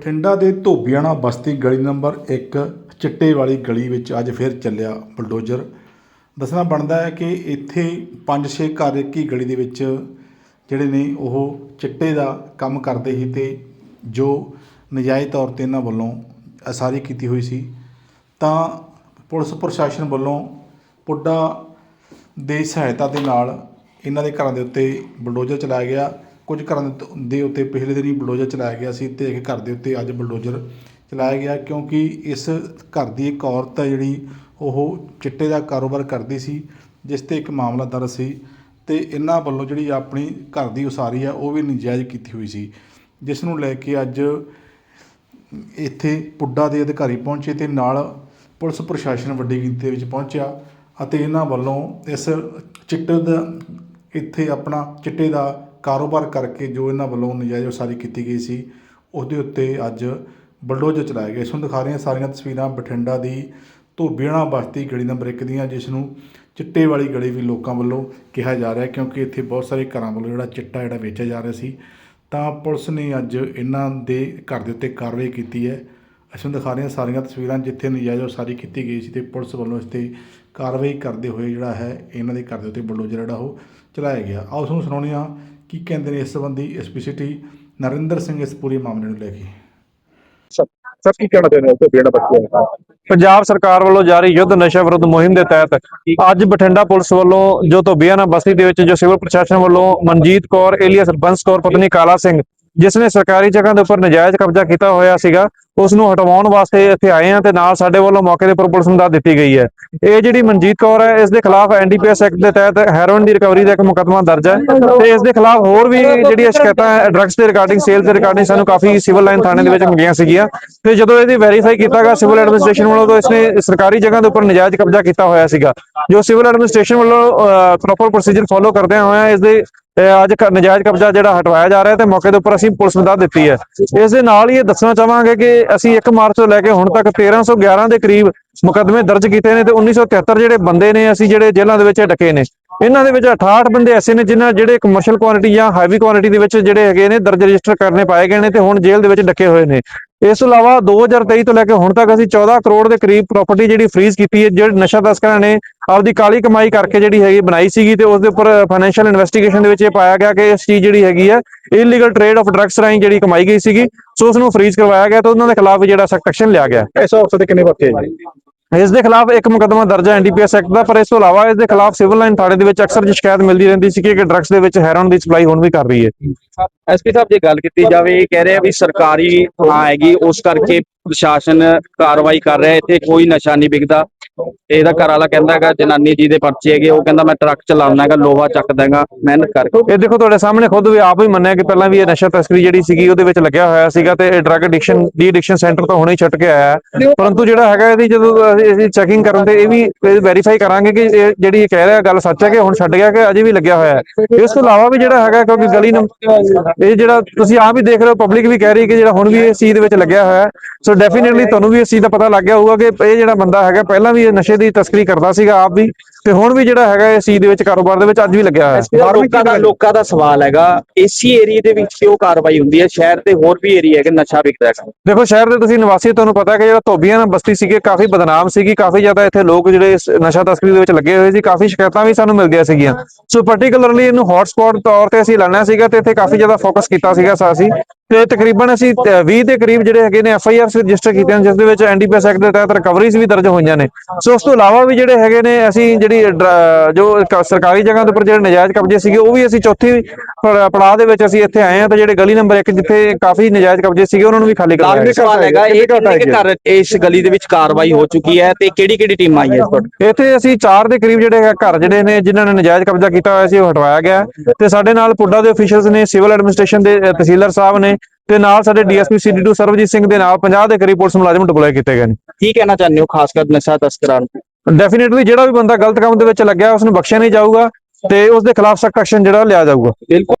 ਬਠਿੰਡਾ ਦੇ ਧੋਬੀਆਣਾ ਬਸਤੀ ਗਲੀ ਨੰਬਰ 1 ਚਿੱਟੇ ਵਾਲੀ ਗਲੀ ਵਿੱਚ ਅੱਜ ਫਿਰ ਚੱਲਿਆ ਬਲਡੋਜ਼ਰ। ਦੱਸਣਾ ਬਣਦਾ ਹੈ ਕਿ ਇੱਥੇ 5-6 ਘਰ ਇੱਕ ਹੀ ਗਲੀ ਦੇ ਵਿੱਚ ਜਿਹੜੇ ਨੇ ਉਹ ਚਿੱਟੇ ਦਾ ਕੰਮ ਕਰਦੇ ਸੀ ਤੇ ਜੋ ਨਜਾਇਜ਼ ਤੌਰ ਤੇ ਇਹਨਾਂ ਵੱਲੋਂ ਅਸਾਰੀ ਕੀਤੀ ਹੋਈ ਸੀ, ਤਾਂ ਪੁਲਿਸ ਪ੍ਰਸ਼ਾਸਨ ਵੱਲੋਂ ਪੁੱਡਾ ਦੀ ਸਹਾਇਤਾ ਦੇ ਨਾਲ ਇਹਨਾਂ ਦੇ ਘਰਾਂ ਦੇ ਉੱਤੇ ਬਲਡੋਜ਼ਰ ਚਲਾਇਆ ਗਿਆ। ਕੁਝ ਘਰਾਂ ਦੇ ਉੱਤੇ- ਦੇ ਉੱਤੇ ਪਿਛਲੇ ਦਿਨੀ ਬਲਡੋਜ਼ਰ ਚਲਾਇਆ ਗਿਆ ਸੀ ਤੇ ਇੱਕ ਘਰ ਦੇ ਉੱਤੇ ਅੱਜ ਬਲਡੋਜ਼ਰ ਚਲਾਇਆ ਗਿਆ ਕਿਉਂਕਿ ਇਸ ਘਰ ਦੀ ਇੱਕ ਔਰਤ ਹੈ ਜਿਹੜੀ ਉਹ ਚਿੱਟੇ ਦਾ ਕਾਰੋਬਾਰ ਕਰਦੀ ਸੀ, ਜਿਸ ਤੇ ਇੱਕ ਮਾਮਲਾ ਦਰਜ ਸੀ ਤੇ ਇਹਨਾਂ ਵੱਲੋਂ ਜਿਹੜੀ ਆਪਣੀ ਘਰ ਦੀ ਉਸਾਰੀ ਆ ਉਹ ਵੀ ਨਜਾਇਜ਼ ਕੀਤੀ ਹੋਈ ਸੀ, ਜਿਸ ਨੂੰ ਲੈ ਕੇ ਅੱਜ ਇੱਥੇ ਪੁੱਡਾ ਦੇ ਅਧਿਕਾਰੀ ਪਹੁੰਚੇ ਤੇ ਨਾਲ ਪੁਲਿਸ ਪ੍ਰਸ਼ਾਸਨ ਵੱਡੀ ਗਿਣਤੀ ਦੇ ਵਿੱਚ ਪਹੁੰਚਿਆ ਅਤੇ ਇਹਨਾਂ ਵੱਲੋਂ ਇਸ ਚਿੱਟੇ ਦਾ, ਇੱਥੇ ਆਪਣਾ ਚਿੱਟੇ ਦਾ ਕਾਰੋਬਾਰ ਕਰਕੇ ਜੋ ਇਹਨਾਂ ਵੱਲੋਂ ਨਜਾਇਜ਼ ਉਸਾਰੀ ਕੀਤੀ ਗਈ ਸੀ, ਉਹਦੇ ਉੱਤੇ ਅੱਜ ਬਲਡੋਜ਼ਰ ਚਲਾਇਆ ਗਿਆ ਇਸ ਨੂੰ ਦਿਖਾ ਰਹੀਆਂ ਸਾਰੀਆਂ ਤਸਵੀਰਾਂ। ਬਠਿੰਡਾ ਦੀ ਧੋਬੀਆਣਾ ਬਸਤੀ ਗਲੀ ਨੰਬਰ 1 ਦੀਆਂ, ਜਿਸ ਨੂੰ ਚਿੱਟੇ ਵਾਲੀ ਗਲੀ ਵੀ ਲੋਕਾਂ ਵੱਲੋਂ ਕਿਹਾ ਜਾ ਰਿਹਾ ਕਿਉਂਕਿ ਇੱਥੇ ਬਹੁਤ ਸਾਰੇ ਘਰਾਂ ਵੱਲੋਂ ਜਿਹੜਾ ਚਿੱਟਾ ਜਿਹੜਾ ਵੇਚਿਆ ਜਾ ਰਿਹਾ ਸੀ, ਤਾਂ ਪੁਲਿਸ ਨੇ ਅੱਜ ਇਹਨਾਂ ਦੇ ਘਰ ਦੇ ਉੱਤੇ ਕਾਰਵਾਈ ਕੀਤੀ ਹੈ। ਅਸੀਂ ਦਿਖਾ ਰਹੇ ਹਾਂ ਸਾਰੀਆਂ ਤਸਵੀਰਾਂ, ਜਿੱਥੇ ਨਜਾਇਜ਼ ਉਸਾਰੀ ਕੀਤੀ ਗਈ ਸੀ ਤੇ ਪੁਲਿਸ ਵੱਲੋਂ ਇਸ ਤੇ ਕਾਰਵਾਈ ਕਰਦੇ ਹੋਏ ਜਿਹੜਾ ਹੈ, ਇਹਨਾਂ ਦੇ ਘਰ ਦੇ ਉੱਤੇ ਬਲਡੋਜ਼ਰ ਜਿਹੜਾ ਉਹ ਚਲਾਇਆ ਗਿਆ। ਆਓ ਤੁਹਾਨੂੰ ਸੁਣਾਉਂਦੇ ਹਾਂ ਕੀ ਕਹਿੰਦੇ ਨੇ ਇਸ ਸੰਬੰਧੀ ਐਸਪੀ ਸਿਟੀ ਨਰਿੰਦਰ ਸਿੰਘ ਇਸ ਪੂਰੇ ਮਾਮਲੇ ਨੂੰ ਲੈ ਕੇ? ਸਰ ਕੀ ਕਹਿਣਾ ਚਾਹੁੰਦੇ ਹੋ? ਧੋਬੀਆਂ ਦਾ ਬੱਚਿਆਂ ਪੰਜਾਬ ਸਰਕਾਰ ਵੱਲੋਂ ਜਾਰੀ ਯੁੱਧ ਨਸ਼ਾ ਵਿਰੁੱਧ ਮੁਹਿੰਮ ਦੇ ਤਹਿਤ ਅੱਜ ਬਠਿੰਡਾ ਪੁਲਿਸ ਵੱਲੋਂ ਜੋ ਧੋਬੀਆਣਾ ਬਸਤੀ ਦੇ ਵਿੱਚ ਜੋ ਸਿਵਲ ਪ੍ਰਸ਼ਾਸਨ ਵੱਲੋਂ ਮਨਜੀਤ ਕੌਰ ਏਲੀਅਸ ਬੰਸ ਕੌਰ ਪਤਨੀ ਕਾਲਾ ਸਿੰਘ ਜਿਸ ਨੇ ਸਰਕਾਰੀ ਜਗ੍ਹਾ ਦੇ ਉੱਪਰ ਨਜਾਇਜ਼ ਕਬਜ਼ਾ ਕੀਤਾ ਹੋਇਆ ਸੀਗਾ ਉਸ ਨੂੰ ਹਟਵਾਉਣ ਵਾਸਤੇ ਇੱਥੇ ਆਏ ਆ ਤੇ ਨਾਲ ਸਾਡੇ ਵੱਲੋਂ ਮੌਕੇ ਦੇ ਉੱਪਰ ਪੁਲਿਸ ਨੂੰ ਦੱਸ ਦਿੱਤੀ ਗਈ ਹੈ। ਇਹ ਜਿਹੜੀ ਮਨਜੀਤ ਕੌਰ ਹੈ, ਇਸ ਦੇ ਖਿਲਾਫ ਐਨਡੀਪੀਐਸ ਐਕਟ ਦੇ ਤਹਿਤ ਹੈਰੋਇਨ ਦੀ ਰਿਕਵਰੀ ਦਾ ਇੱਕ ਮੁਕੱਦਮਾ ਦਰਜ ਹੈ ਤੇ ਇਸ ਦੇ ਖਿਲਾਫ ਹੋਰ ਵੀ ਜਿਹੜੀਆਂ ਸ਼ਿਕਾਇਤਾਂ ਡਰੱਗਸ ਦੇ ਰਿਗਾਰਡਿੰਗ ਸੇਲ ਦੇ ਰਿਗਾਰਡਿੰਗ ਸਾਨੂੰ ਕਾਫੀ ਸਿਵਲ ਲਾਈਨ ਥਾਣੇ ਦੇ ਵਿੱਚ ਮਿਲੀਆਂ ਸੀਗੀਆਂ। ਤੇ ਜਦੋਂ ਇਹਦੀ ਵੈਰੀਫਾਈ ਕੀਤਾ ਗਿਆ ਸਿਵਲ ਐਡਮਿਨਿਸਟ੍ਰੇਸ਼ਨ ਵੱਲੋਂ ਤਾਂ ਇਸਨੇ ਸਰਕਾਰੀ ਜਗ੍ਹਾ ਦੇ ਉੱਪਰ ਨਜਾਇਜ਼ ਕਬਜ਼ਾ ਕੀਤਾ ਹੋਇਆ ਸੀਗਾ। ਜੋ ਸਿਵਲ ਐਡਮਿਨਿਸਟ੍ਰੇਸ਼ਨ ਵੱਲੋਂ ਪ੍ਰੋਪਰ ਪ੍ਰੋਸੀਜਰ ਫੋਲੋ ਕਰਦਿਆਂ ਹੋਇਆਂ ਇਸ ਦੇ ਅਹ ਅੱਜ ਨਜਾਇਜ਼ ਕਬਜ਼ਾ ਜਿਹੜਾ ਹਟਵਾਇਆ ਜਾ ਰਿਹਾ ਤੇ ਮੌਕੇ ਦੇ ਉੱਪਰ ਅਸੀਂ ਪੁਲਿਸ ਨੂੰ ਦੱਸ ਦਿੱਤੀ ਹੈ। ਇਸ ਦੇ ਨਾਲ ਹੀ ਇਹ ਦੱਸਣਾ ਚਾਹਾਂਗੇ ਕਿ ਅਸੀਂ 1 ਮਾਰਚ ਤੋਂ ਲੈ ਕੇ ਹੁਣ ਤੱਕ 1311 ਦੇ ਕਰੀਬ ਮੁਕੱਦਮੇ ਦਰਜ ਕੀਤੇ ਨੇ ਤੇ 1973 ਜਿਹੜੇ ਬੰਦੇ ਨੇ ਅਸੀਂ ਜਿਹੜੇ ਜੇਲ੍ਹਾਂ ਦੇ ਵਿੱਚ ਡਕੇ ਨੇ। ਇਹਨਾਂ ਦੇ ਵਿੱਚ 68 ਬੰਦੇ ਐਸੇ ਨੇ ਜਿਨ੍ਹਾਂ ਜਿਹੜੇ ਕਮਰਸ਼ੀਅਲ ਕੁਆਂਟੀਟੀ ਜਾਂ ਹਾਈਵੀ ਕੁਆਂਟੀਟੀ ਦੇ ਵਿੱਚ ਜਿਹੜੇ ਹੈਗੇ ਨੇ ਦਰਜ ਰਜਿਸਟਰ ਕਰਨੇ ਪਾਏ ਗਏ ਨੇ ਤੇ ਹੁਣ ਜੇਲ੍ਹ ਦੇ ਵਿੱਚ ਡੱਕੇ ਹੋਏ ਨੇ। ਇਸ ਤੋਂ ਇਲਾਵਾ 2023 ਤੋਂ ਲੈ ਕੇ ਹੁਣ ਤੱਕ ਅਸੀਂ 14 ਕਰੋੜ ਦੇ ਕਰੀਬ ਪ੍ਰਾਪਰਟੀ ਜਿਹੜੀ ਫ੍ਰੀਜ਼ ਕੀਤੀ ਹੈ ਜਿਹੜੇ ਨਸ਼ਾ ਤਸਕਰਾਂ ਨੇ ਆਪਦੀ ਕਾਲੀ ਕਮਾਈ ਕਰਕੇ ਜਿਹੜੀ ਹੈਗੀ ਬਣਾਈ ਸੀਗੀ ਤੇ ਉਸ ਦੇ ਉੱਪਰ ਫਾਈਨੈਂਸ਼ੀਅਲ ਇਨਵੈਸਟੀਗੇਸ਼ਨ ਦੇ ਵਿੱਚ ਇਹ ਪਾਇਆ ਗਿਆ ਕਿ ਇਸ ਚੀਜ਼ ਜਿਹੜੀ ਹੈਗੀ ਹੈ ਇਲੀਗਲ ਟ੍ਰੇਡ ਆਫ ਡਰੱਗਸ ਰਾਹੀਂ ਜਿਹੜੀ ਕਮਾਈ ਗਈ ਸੀਗੀ ਸੋ ਉਸ ਨੂੰ ਫ੍ਰੀਜ਼ ਕਰਵਾਇਆ ਗਿਆ ਤੇ ਉਹਨਾਂ ਦੇ ਖਿਲਾਫ ਜਿਹੜਾ ਸਖਤ ਐਕਸ਼ਨ ਲਿਆ ਗਿਆ। ਇਸ ਹਾਦਸੇ ਦੇ ਕਿੰਨੇ ਬੱਚੇ ਜੀ ਇਸ ਦੇ ਖਿਲਾਫ ਇੱਕ ਮੁਕੱਦਮਾ ਦਰਜ ਹੈ ਐਨਡੀਪੀਐਸ ਐਕਟ ਦਾ ਪਰ ਇਸ ਤੋਂ ਇਲਾਵਾ ਇਸ ਦੇ ਖਿਲਾਫ ਸਿਵਲ ਲਾਈਨ ਥਾਣੇ ਦੇ ਵਿੱਚ ਅਕਸਰ ਸ਼ਿਕਾਇਤ ਮਿਲਦੀ ਰਹਿੰਦੀ ਸੀ ਕਿ ਡਰੱਗਸ ਦੇ ਵਿੱਚ ਹੈਰੋਨ ਦੀ ਸਪਲਾਈ ਹੁਣ ਵੀ ਕਰ ਰਹੀ ਹੈ। ਐਸਪੀ ਸਾਹਿਬ, ਜੇ ਗੱਲ ਕੀਤੀ ਜਾਵੇ, ਇਹ ਕਹਿ ਰਹੇ ਆ ਵੀ ਸਰਕਾਰੀ ਥਾਂ ਹੈਗੀ, ਉਸ ਕਰਕੇ ਪ੍ਰਸ਼ਾਸਨ ਕਾਰਵਾਈ ਕਰ ਰਿਹਾ, ਇੱਥੇ ਕੋਈ ਨਸ਼ਾ ਨਹੀਂ ਵਿਕਦਾ। ਇਹਦਾ ਘਰ ਵਾਲਾ ਕਹਿੰਦਾ ਹੈਗਾ, ਜਨਾਨੀ ਜੀ ਦੇ ਪਰਚੇ ਹੈਗੇ, ਉਹ ਕਹਿੰਦਾ ਮੈਂ ਟਰੱਕ ਚਲਾਉਣਾ ਹੈਗਾ, ਲੋਹਾ ਚੱਕ ਦਾਂਗਾ ਮਿਹਨਤ ਕਰਕੇ। ਇਹ ਦੇਖੋ, ਤੁਹਾਡੇ ਸਾਹਮਣੇ ਖੁਦ ਵੀ ਆਪ ਹੀ ਮੰਨਿਆ ਕਿ ਪਹਿਲਾਂ ਵੀ ਇਹ ਨਸ਼ਾ ਤਸਕਰੀ ਜਿਹੜੀ ਸੀਗੀ, ਉਹਦੇ ਵਿੱਚ ਲੱਗਿਆ ਹੋਇਆ ਸੀਗਾ ਤੇ ਇਹ drug addiction de addiction centre ਤੋਂ ਹੁਣੇ ਹੀ ਛੁੱਟ ਕੇ ਆਇਆ ਪਰੰਤੂ ਜਿਹੜਾ ਹੈਗਾ ਇਹਦੀ, ਜਦੋਂ ਅਸੀਂ- ਅਸੀਂ ਚੈਕਿੰਗ ਕਰਨ ਤੇ ਇਹ ਵੀ ਵੈਰੀਫਾਈ ਕਰਾਂਗੇ ਕਿ ਇਹ ਜਿਹੜੀ ਇਹ ਕਹਿ ਰਿਹਾ, ਗੱਲ ਸੱਚ ਹੈ ਕਿ ਹੁਣ ਛੱਡ ਗਿਆ ਕਿ ਅਜੇ ਵੀ ਲੱਗਿਆ ਹੋਇਆ ਹੈ। ਇਸ ਤੋਂ ਇਲਾਵਾ ਵੀ ਜਿਹੜਾ ਹੈਗਾ, ਕਿਉਂਕਿ ਗਲੀ ਨੰਬਰ ਇਹ ਜਿਹੜਾ ਤੁਸੀਂ ਆਪ ਹੀ ਦੇਖ ਰਹੇ ਹੋ ਪਬਲਿਕ ਵੀ ਕਹਿ ਰਹੀ ਕਿ ਜਿਹੜਾ ਹੁਣ ਵੀ ਇਸ ਚੀਜ਼ ਦੇ ਵਿੱਚ ਲੱਗਿਆ ਹੋਇਆ ਸੋ ਡੈਫੀਨਿਟਲੀ ਤੁਹਾਨੂੰ ਵੀ ਇਸ ਚੀਜ਼ ਦਾ ਪਤਾ ਲੱਗ ਗਿਆ ਹੋਊਗਾ ਕਿ ਇਹ ਜਿਹੜਾ ਬੰਦਾ ਹੈਗਾ, ਪਹਿਲਾਂ ਵੀ ਇਹ ਨਸ਼ੇ ਦੀ ਤਸਕਰੀ ਕਰਦਾ ਸੀਗਾ, ਆਪ ਵੀ। ਤੇ ਹੁਣ ਵੀ ਜਿਹੜਾ ਹੈਗਾ ਚੀਜ਼ ਦੇ ਵਿੱਚ ਕਾਰੋਬਾਰ ਦੇ ਵਿੱਚ ਅੱਜ ਵੀ ਲੱਗਿਆ ਹੋਇਆ। ਹੈ ਲੋਕਾਂ ਦਾ ਲੋਕਾਂ ਦਾ ਸਵਾਲ ਹੈਗਾ ਏਸੀ ਏਰੀਆ ਦੇ ਵਿੱਚ ਕਿਉਂ ਕਾਰਵਾਈ ਹੁੰਦੀ ਹੈ ਸ਼ਹਿਰ ਤੇ ਹੋਰ ਵੀ ਏਰੀਆ ਹੈਗੇ ਨਸ਼ਾ ਵਿਕਦਾ ਹੈਗਾ ਦੇਖੋ ਸ਼ਹਿਰ ਦੇ ਤੁਸੀਂ ਨਿਵਾਸੀ ਤੁਹਾਨੂੰ ਪਤਾ ਹੈ ਕਿ ਜਿਹੜਾ ਧੋਬੀਆਂ ਨਾਲ ਬਸਤੀ ਸੀਗੀ ਕਾਫੀ ਬਦਨਾਮ ਸੀਗੀ ਕਾਫੀ ਜ਼ਿਆਦਾ ਇੱਥੇ ਲੋਕ ਜਿਹੜੇ ਨਸ਼ਾ ਤਸਕਰੀ ਦੇ ਵਿੱਚ ਲੱਗੇ ਹੋਏ ਸੀ ਕਾਫੀ ਸ਼ਿਕਾਇਤਾਂ ਵੀ ਸਾਨੂੰ ਮਿਲਦੀਆਂ ਸੀਗੀਆਂ। ਸੋ ਪਾਰਟਿਕੂਲਰਲੀ ਇਹਨੂੰ ਹੌਟਸਪੌਟ ਤੌਰ ਤੇ ਅਸੀਂ ਲੈਣਾ ਸੀਗਾ ਤੇ ਇੱਥੇ ਕਾਫੀ ਜ਼ਿਆਦਾ ਫੋਕਸ ਕੀਤਾ ਸੀਗਾ ਸਾ ਅਸੀਂ ਤੇ ਤਕਰੀਬਨ ਅਸੀਂ ਅ, 20 ਦੇ ਕਰੀਬ ਜਿਹੜੇ ਹੈਗੇ ਨੇ ਐਫ ਆਈ ਆਰਸ ਰਜਿਸਟਰ ਕੀਤੀਆਂ ਨੇ, ਜਿਸ ਦੇ ਵਿੱਚ ਐਨਡੀਪੀਐਸ ਐਕਟ ਦੇ ਤਹਿਤ ਰਿਕਵਰੀਜ਼ ਵੀ ਦਰਜ ਹੋਈਆਂ ਨੇ। ਸੋ ਉਸ ਤੋਂ ਇਲਾਵਾ ਵੀ ਜਿਹੜੇ ਹੈਗੇ ਨੇ ਅਸੀਂ ਜਿਹੜੀ ਜੋ ਸਰਕਾਰੀ ਜਗ੍ਹਾ ਦੇ ਉੱਪਰ ਜਿਹੜੇ ਨਜਾਇਜ਼ ਕਬਜ਼ੇ ਸੀਗੇ ਉਹ ਵੀ ਅਸੀਂ ਚੌਥੀ ਪੜਾਅ ਦੇ ਵਿੱਚ ਅਸੀਂ ਇੱਥੇ ਆਏ ਹਾਂ ਤੇ ਜਿਹੜੇ ਗਲੀ ਨੰਬਰ 1 ਜਿੱਥੇ ਕਾਫੀ ਨਜਾਇਜ਼ ਕਬਜ਼ੇ ਸੀਗੇ ਉਹਨਾਂ ਨੂੰ ਵੀ ਖਾਲੀ ਕਰਵਾਇਆ ਲਾਜ਼ਮੀ ਗਿਆ। ਸਵਾਲ ਹੈਗਾ ਇਹ ਕੁ ਘਰ ਇਸ ਗਲੀ ਦੇ ਵਿੱਚ ਕਾਰਵਾਈ ਹੋ ਚੁੱਕੀ ਹੈ ਤੇ ਕਿਹੜੀ ਕਿਹੜੀ ਟੀਮ ਆਈ ਹੈ ਇੱਥੇ ਅਸੀਂ 4 ਦੇ ਕਰੀਬ ਜਿਹੜੇ ਹੈ ਘਰ ਜਿਹੜੇ ਨੇ ਜਿਨ੍ਹਾਂ ਨੇ ਨਜਾਇਜ਼ ਕਬਜ਼ਾ ਕੀਤਾ ਹੋਇਆ ਸੀ ਉਹ ਹਟਵਾਇਆ ਗਿਆ ਤੇ ਸਾਡੇ ਨਾਲ ਪੁੱਡਾ ਦੇ ਅਫੀਸ਼ੀਅਲਸ ਨੇ ਸਿਵਲ ਐਡਮਿਨਿਸਟ੍ਰੇਸ਼ਨ ਦੇ ਤਹਿਸੀਲਦਾਰ ਸਾਹਿਬ ਨੇ ਤੇ ਨਾਲ ਸਾਡੇ ਡੀਐਸਪੀ ਸੀਡੀ2 ਸਰਵਜੀਤ ਸਿੰਘ ਦੇ ਨਾਲ 50 ਦੇ ਕਰੀਬ ਪੁਲਿਸ ਮੁਲਾਜ਼ਮ ਡਿਪਲੋਏ ਕੀਤੇ ਗਏ ਨੇ। ਕੀ ਕਹਿਣਾ ਚਾਹੁੰਦੇ ਹੋ ਖਾਸ ਕਰ ਨਸ਼ਾ ਤਸਕਰਾਂ ਨੂੰ? ਡੈਫੀਨਿਟਲੀ ਜਿਹੜਾ ਵੀ ਬੰਦਾ ਗਲਤ ਕੰਮ ਦੇ ਵਿੱਚ ਲੱਗਿਆ ਉਸ ਨੂੰ ਬਖਸ਼ਿਆ ਨਹੀਂ ਜਾਊਗਾ ਤੇ ਉਸ ਦੇ ਖਿਲਾਫ ਸਖਤ ਐਕਸ਼ਨ ਜਿਹੜਾ ਲਿਆ ਜਾਊਗਾ। ਬਿਲਕੁਲ।